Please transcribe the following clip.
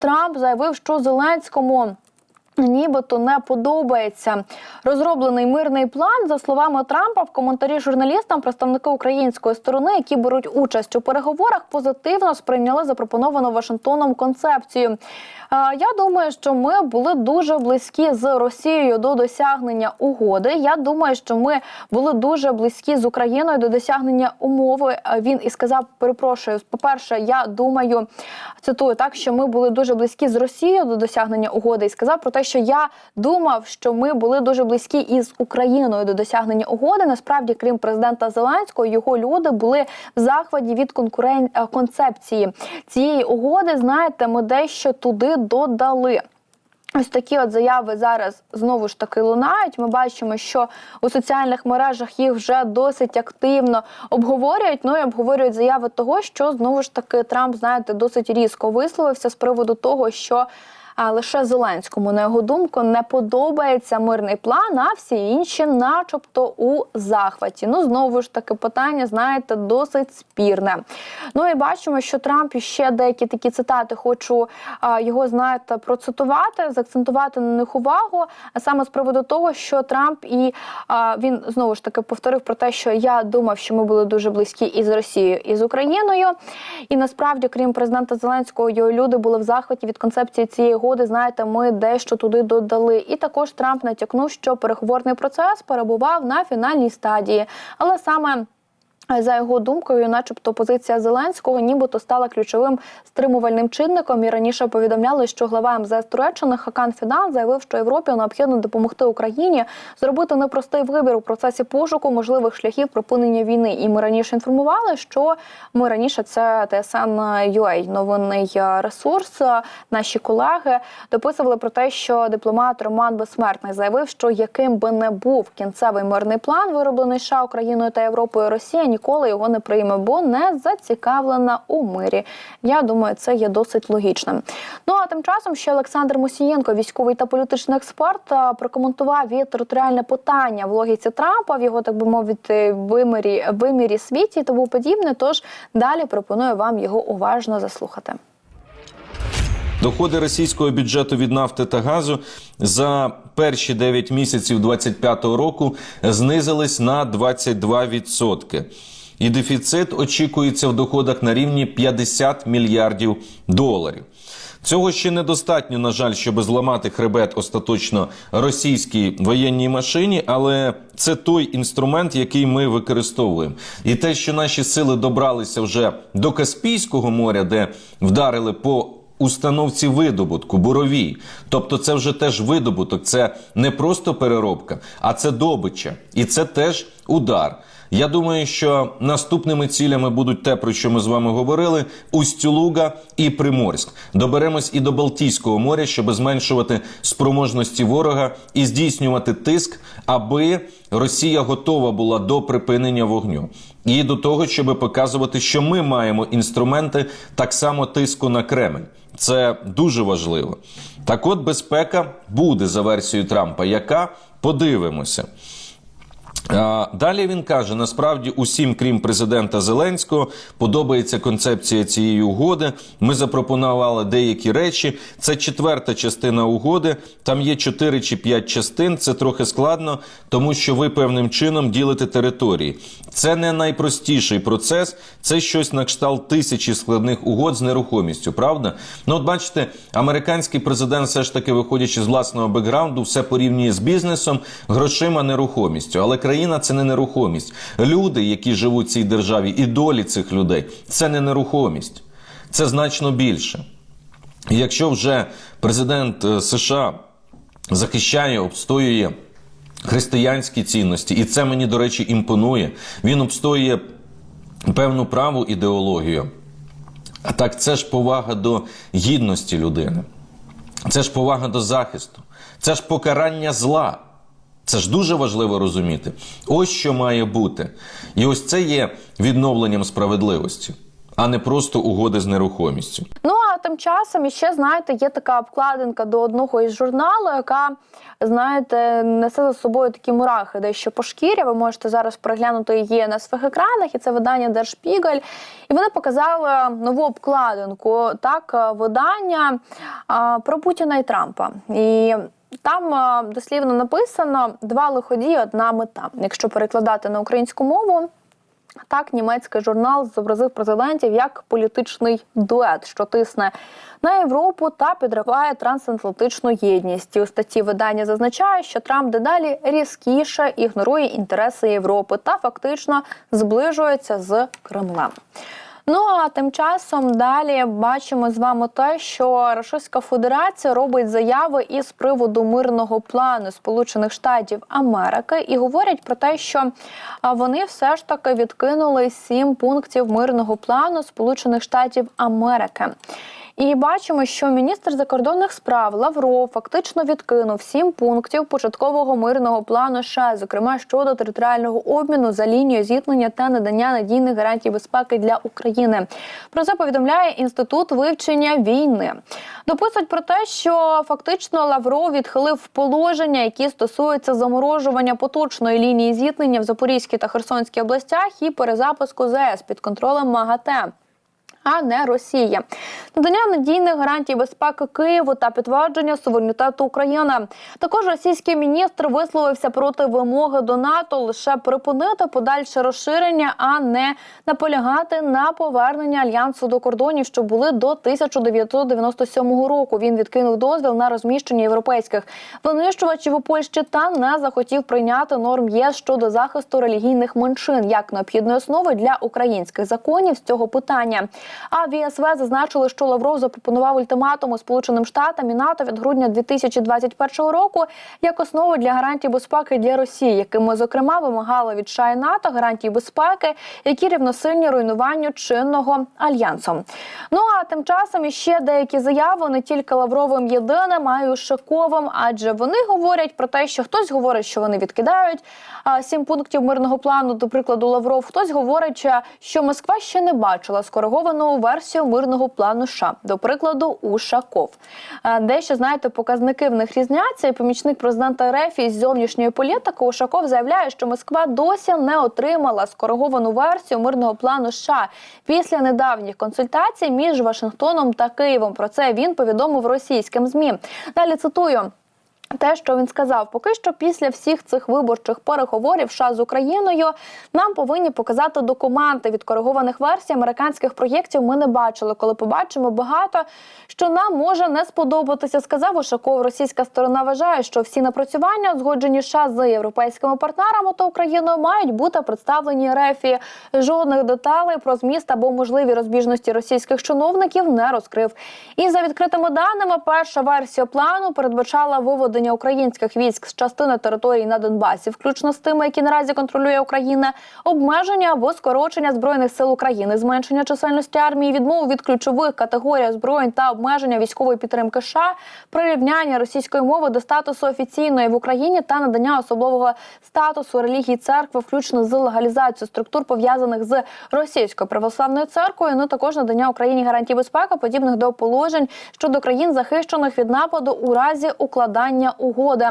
Трамп заявив, що Зеленському. Нібито не подобається розроблений мирний план. За словами Трампа, в коментарі журналістам представники української сторони, які беруть участь у переговорах, позитивно сприйняли запропоновану Вашингтоном концепцію. Я думаю, що ми були дуже близькі з Росією до досягнення угоди. Я думаю, що ми були дуже близькі з Україною до досягнення умови. Він і сказав: перепрошую, по-перше, я думаю, цитую так, що ми були дуже близькі з Росією до досягнення угоди, і сказав про те, що я думав, що ми були дуже близькі із Україною до досягнення угоди. Насправді, крім президента Зеленського, його люди були в захваті від конкурен... е, концепції цієї угоди. Знаєте, ми дещо туди додали. Ось такі от заяви зараз знову ж таки лунають. Ми бачимо, що у соціальних мережах їх вже досить активно обговорюють. Ну і обговорюють заяви того, що знову ж таки Трамп, знаєте, досить різко висловився з приводу того, що. А лише Зеленському, на його думку, не подобається мирний план, а всі інші, начебто, у захваті. Ну знову ж таки, питання, знаєте, досить спірне. Ну і бачимо, що Трамп ще деякі такі цитати хочу а, його, знаєте, процитувати, заакцентувати на них увагу. А саме з приводу того, що Трамп і а, він знову ж таки повторив про те, що я думав, що ми були дуже близькі із Росією і з Україною. І насправді, крім президента Зеленського, його люди були в захваті від концепції цієї угоди. Знаєте, ми дещо туди додали. І також Трамп натякнув, що переговорний процес перебував на фінальній стадії, але саме. За його думкою, начебто, позиція Зеленського нібито стала ключовим стримувальним чинником. І раніше повідомляли, що глава МЗС Туреччини Хакан Фідан заявив, що Європі необхідно допомогти Україні зробити непростий вибір у процесі пошуку можливих шляхів припинення війни. І ми раніше інформували, що ми раніше це ТСН UA, новинний е, ресурс. Наші колеги дописували про те, що дипломат Роман Безсмертний заявив, що яким би не був кінцевий мирний план, вироблений США Україною та Європою, Росія ніколи його не прийме, бо не зацікавлена у мирі. Я думаю, це є досить логічним. Ну а тим часом ще Олександр Мусієнко, військовий та політичний експерт, е, прокоментував і територіальне питання в логіці Трампа, в його так би мовити, вимірі вимірі світі тому подібне. Тож далі пропоную вам його уважно заслухати. Доходи російського бюджету від нафти та газу за перші 9 місяців 2025 року знизились на 22%. І дефіцит очікується в доходах на рівні 50 мільярдів доларів. Цього ще недостатньо, на жаль, щоб зламати хребет остаточно російській воєнній машині, але це той інструмент, який ми використовуємо. І те, що наші сили добралися вже до Каспійського моря, де вдарили по установці видобутку, буровій. Тобто, це вже теж видобуток, це не просто переробка, а це добича. І це теж удар. Я думаю, що наступними цілями будуть те, про що ми з вами говорили: Устюлуга і Приморськ. Доберемось і до Балтійського моря, щоб зменшувати спроможності ворога і здійснювати тиск, аби Росія готова була до припинення вогню. І до того, щоб показувати, що ми маємо інструменти так само тиску на Кремль. Це дуже важливо. Так от безпека буде за версією Трампа. Яка подивимося. Далі він каже: насправді усім, крім президента Зеленського, подобається концепція цієї угоди. Ми запропонували деякі речі. Це четверта частина угоди. Там є 4 чи 5 частин. Це трохи складно, тому що ви певним чином ділите території. Це не найпростіший процес, це щось на кшталт тисячі складних угод з нерухомістю. Правда? Ну, от бачите, американський президент, все ж таки, виходячи з власного бекграунду, все порівнює з бізнесом, грошима, нерухомістю. Але країна це не нерухомість. Люди, які живуть в цій державі, і долі цих людей це не нерухомість, це значно більше. І якщо вже президент е, США захищає, обстоює християнські цінності, і це мені, до речі, імпонує, він обстоює певну праву ідеологію. А так це ж повага до гідності людини, це ж повага до захисту, це ж покарання зла. Це ж дуже важливо розуміти. Ось що має бути. І ось це є відновленням справедливості, а не просто угоди з нерухомістю. Ну а тим часом іще знаєте, є така обкладинка до одного із журналу, яка знаєте несе за собою такі мурахи, дещо по шкірі. Ви можете зараз переглянути її на своїх екранах, і це видання Держпігель. І вони показали нову обкладинку. Так, е, видання про Путіна і Трампа. І там дослівно написано два лиходії, одна мета. Якщо перекладати на українську мову. Так, німецький журнал зобразив президентів як політичний дует, що тисне на Європу та підриває трансатлантичну єдність. І у статті видання зазначає, що Трамп дедалі різкіше ігнорує інтереси Європи та фактично зближується з Кремлем. Ну а тим часом далі бачимо з вами те, що Російська Федерація робить заяви із приводу мирного плану Сполучених Штатів Америки і говорять про те, що вони все ж таки відкинули сім пунктів мирного плану Сполучених Штатів Америки. І бачимо, що міністр закордонних справ Лавров фактично відкинув сім пунктів початкового мирного плану США, зокрема щодо територіального обміну за лінією зіткнення та надання надійних гарантій безпеки для України. Про це повідомляє інститут вивчення війни. Дописують про те, що фактично Лавров відхилив положення, які стосуються заморожування поточної лінії зіткнення в Запорізькій та Херсонській областях і перезапуску ЗС під контролем МАГАТЕ а не Росія. Надання надійних гарантій безпеки Києву та підтвердження суверенітету України. Також російський міністр висловився проти вимоги до НАТО лише припинити подальше розширення, а не наполягати на повернення альянсу до кордонів, що були до 1997 року. Він відкинув дозвіл на розміщення європейських винищувачів у Польщі та не захотів прийняти норм ЄС щодо захисту релігійних меншин як необхідної основи для українських законів з цього питання. А в ЄСВ зазначили, що Лавров запропонував ультиматум Сполученим Штатам і НАТО від грудня 2021 року як основу для гарантій безпеки для Росії, якими зокрема вимагали від США і НАТО гарантії безпеки, які рівносильні руйнуванню чинного альянсу. Ну а тим часом іще деякі заяви не тільки Лавровим єдиним, а й Ушаковим, адже вони говорять про те, що хтось говорить, що вони відкидають сім пунктів мирного плану. До прикладу, Лавров, хтось говорить, що Москва ще не бачила скориговану версію мирного плану США. До прикладу, Ушаков. Е, Дещо знаєте, показники в них різняться. І помічник президента РФ із зовнішньої політики Ушаков заявляє, що Москва досі не отримала скориговану версію мирного плану США після недавніх консультацій між Вашингтоном та Києвом. Про це він повідомив російським змі. Далі цитую. Те, що він сказав, поки що після всіх цих виборчих переговорів США з Україною нам повинні показати документи від коригованих версій американських проєктів. Ми не бачили. Коли побачимо багато, що нам може не сподобатися, сказав Ушаков. Російська сторона вважає, що всі напрацювання, узгоджені США з європейськими партнерами та Україною, мають бути представлені РЕФІ. Жодних деталей про зміст або можливі розбіжності російських чиновників не розкрив. І за відкритими даними, перша версія плану передбачала виводення українських військ з частини території на Донбасі, включно з тими, які наразі контролює Україна, обмеження або скорочення збройних сил України, зменшення чисельності армії, відмову від ключових категорій озброєнь та обмеження військової підтримки США, прирівняння російської мови до статусу офіційної в Україні та надання особливого статусу релігії церкви, включно з легалізацією структур пов'язаних з російською православною церквою. Ну також надання Україні гарантій безпеки, подібних до положень щодо країн захищених від нападу у разі укладання угоди.